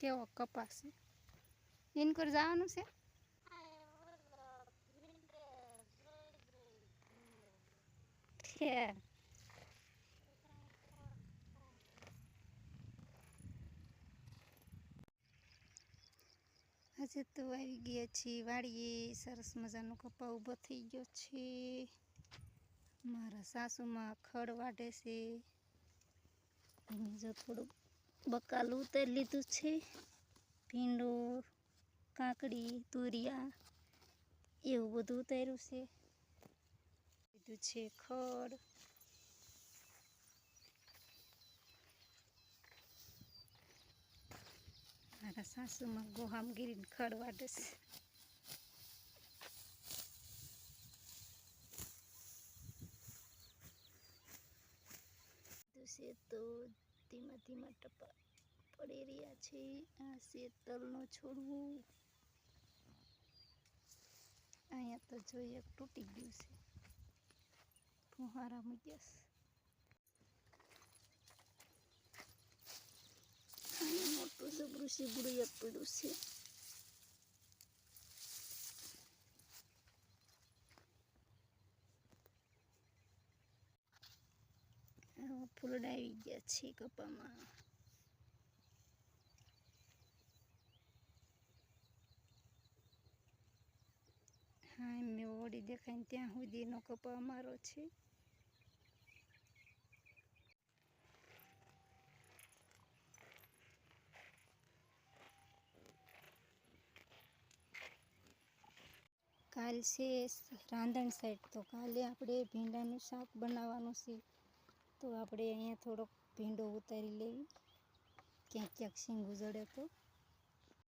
કેવો કપાસ છે? એન કર જવાનું છે? હજે તો આવી ગયા છીએ વાડીએ. સરસ મજાનો કપા ઊભો થઈ ગયો છે. મારા સાસુમાં ખડ વાટે છે. જો થોડુંક બકાલું ઉતારી લીધું છે. ભીંડો કાકડી, તુરિયા એવું બધું ઉતાર્યું છે. લીધું છે ખડ. મારા સાસુમાં ગોહામગીરીને ખડ વાટે છે. છે તો ધીમા ધીમા ટપા પડી રહ્યા છે. આ છે તલનો છોડવું. અહીંયા તો જોઈએ તૂટી ગયું છે. ફુહારા મૂક્યા છે. મોટું જબરું સીબડું એક પડ્યું છે આવા ફૂલડા આવી ગયા છે કપામાં. હા મેં ઓળી દેખાય ત્યાં સુધીનો કપા અમારો છે. કાલ છે રાંધણ સાઈડ, તો કાલે આપણે ભીંડાનું શાક બનાવવાનું છે. તો આપણે અહીંયા થોડોક ભીંડો ઉતારી લેવી ક્યાંક ક્યાંક સિંગ ઉજળે તો.